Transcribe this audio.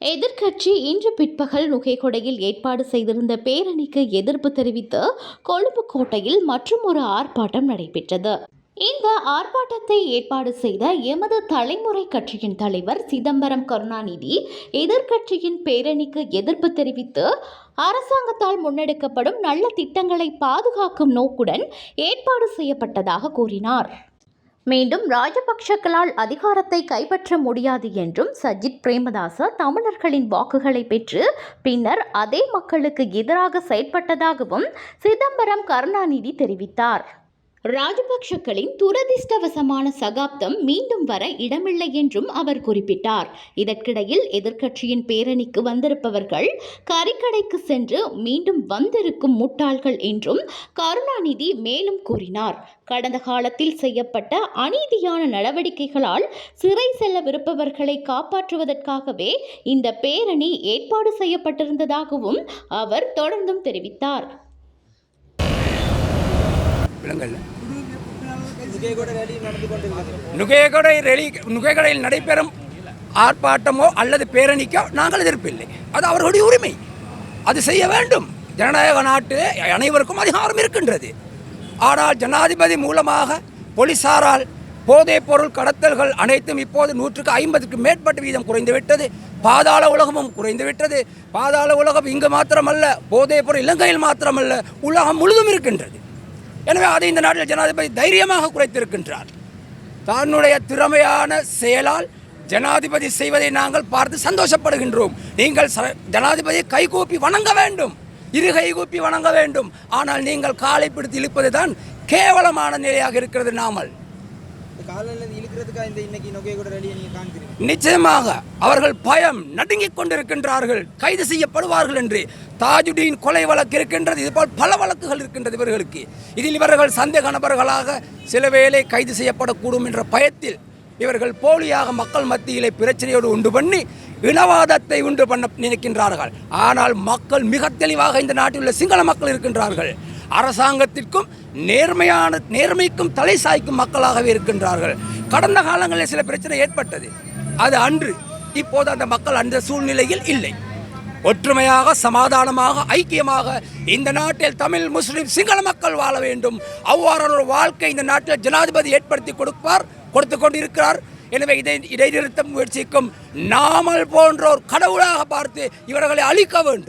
எதிர்க்கட்சி இன்று பிற்பகல் நுகைகொடையில் ஏற்பாடு செய்திருந்த பேரணிக்கு எதிர்ப்பு தெரிவித்து கொழும்பு கோட்டையில் மற்றும் ஒரு ஆர்ப்பாட்டம் நடைபெற்றது. இந்த ஆர்ப்பாட்டத்தை ஏற்பாடு செய்த எமது தலைமுறை கட்சியின் தலைவர் சிதம்பரம் கருணாநிதி எதிர்க்கட்சியின் பேரணிக்கு எதிர்ப்பு தெரிவித்து அரசாங்கத்தால் முன்னெடுக்கப்படும் நல்ல திட்டங்களை பாதுகாக்கும் நோக்குடன் ஏற்பாடு செய்யப்பட்டதாக கூறினார். மீண்டும் ராஜபக்ஷக்களால் அதிகாரத்தை கைப்பற்ற முடியாது என்றும் சஜித் பிரேமதாச தமிழர்களின் வாக்குகளை பெற்று பின்னர் அதே மக்களுக்கு எதிராக செயற்பட்டதாகவும் சிதம்பரம் கருணாநிதி தெரிவித்தார். ராஜபக்ஷக்களின் துரதிர்ஷ்டவசமான சகாப்தம் மீண்டும் வர இடமில்லை என்றும் அவர் குறிப்பிட்டார். இதற்கிடையில் எதிர்க்கட்சியின் பேரணிக்கு வந்திருப்பவர்கள் கறிக்கடைக்கு சென்று மீண்டும் வந்திருக்கும் முட்டாள்கள் என்றும் கருணாநிதி மேலும் கூறினார். கடந்த காலத்தில் செய்யப்பட்ட அநீதியான நடவடிக்கைகளால் சிறை செல்லவிருப்பவர்களை காப்பாற்றுவதற்காகவே இந்த பேரணி ஏற்பாடு செய்யப்பட்டிருந்ததாகவும் அவர் தொடர்ந்தும் தெரிவித்தார். நுகையகடை ரெலி நுகையகடையில் நடைபெறும் ஆர்ப்பாட்டமோ அல்லது பேரணிக்கோ நாங்கள் எதிர்ப்பில்லை. அது அவர்களுடைய உரிமை. அது செய்ய வேண்டும். ஜனநாயக நாட்டு அனைவருக்கும் அதிகாரம் இருக்கின்றது. ஆனால் ஜனாதிபதி மூலமாக போலீசாரால் போதைப் பொருள் கடத்தல்கள் அனைத்தும் இப்போது நூற்றுக்கு ஐம்பதுக்கு மேற்பட்ட வீதம் குறைந்து விட்டது பாதாள உலகமும் குறைந்து விட்டது பாதாள உலகம் இங்கு மாத்திரமல்ல போதைப் பொருள் இலங்கையில் மாத்திரமல்ல உலகம் முழுதும் இருக்கின்றது. எனவே அதை இந்த நாட்டில் ஜனாதிபதி தைரியமாக குறைத்திருக்கின்றார். தன்னுடைய திறமையான செயலால் ஜனாதிபதி செய்வதை நாங்கள் பார்த்து சந்தோஷப்படுகின்றோம். நீங்கள் ச- ஜனாதிபதியை கைகூப்பி வணங்க வேண்டும். இரு கைகூப்பி வணங்க வேண்டும். ஆனால் நீங்கள் காலை பிடித்து இழுப்பது தான் கேவலமான நிலையாக இருக்கிறது நாமல். நிச்சயமாக அவர்கள் பயம் நடுங்கிக் கொண்டிருக்கின்றார்கள் கைது செய்யப்படுவார்கள் என்று. தாஜுடீன் கொலை வழக்கு இருக்கின்றது இதுபோல் பல வழக்குகள் இருக்கின்றது இவர்களுக்கு. இதில் இவர்கள் சந்தேக நபர்களாக சில வேளை கைது செய்யப்படக்கூடும் என்ற பயத்தில் இவர்கள் போலியாக மக்கள் மத்தியிலே பிரச்சனையோடு உண்டு பண்ணி இனவாதத்தை உண்டு பண்ண நினைக்கின்றார்கள். ஆனால் மக்கள் மிக தெளிவாக இந்த நாட்டில் உள்ள சிங்கள மக்கள் இருக்கின்றார்கள். அரசாங்கத்திற்கும் நேர்மையான நேர்மைக்கும் தலை சாய்க்கும் மக்களாகவே இருக்கின்றார்கள். கடந்த காலங்களில் சில பிரச்சனை ஏற்பட்டது. அது அன்று. இப்போது அந்த மக்கள் அந்த சூழ்நிலையில் இல்லை. ஒற்றுமையாக சமாதானமாக ஐக்கியமாக இந்த நாட்டில் தமிழ் முஸ்லிம் சிங்கள மக்கள் வாழ வேண்டும். அவ்வாறான ஒரு வாழ்க்கை இந்த நாட்டில் ஜனாதிபதி ஏற்படுத்தி கொடுப்பார் கொடுத்து கொண்டிருக்கிறார். எனவே இதை இடைநிறுத்த முயற்சிக்கும் நாமல் போன்றோர் கடவுளாக பார்த்து இவர்களை அழிக்க வேண்டும்.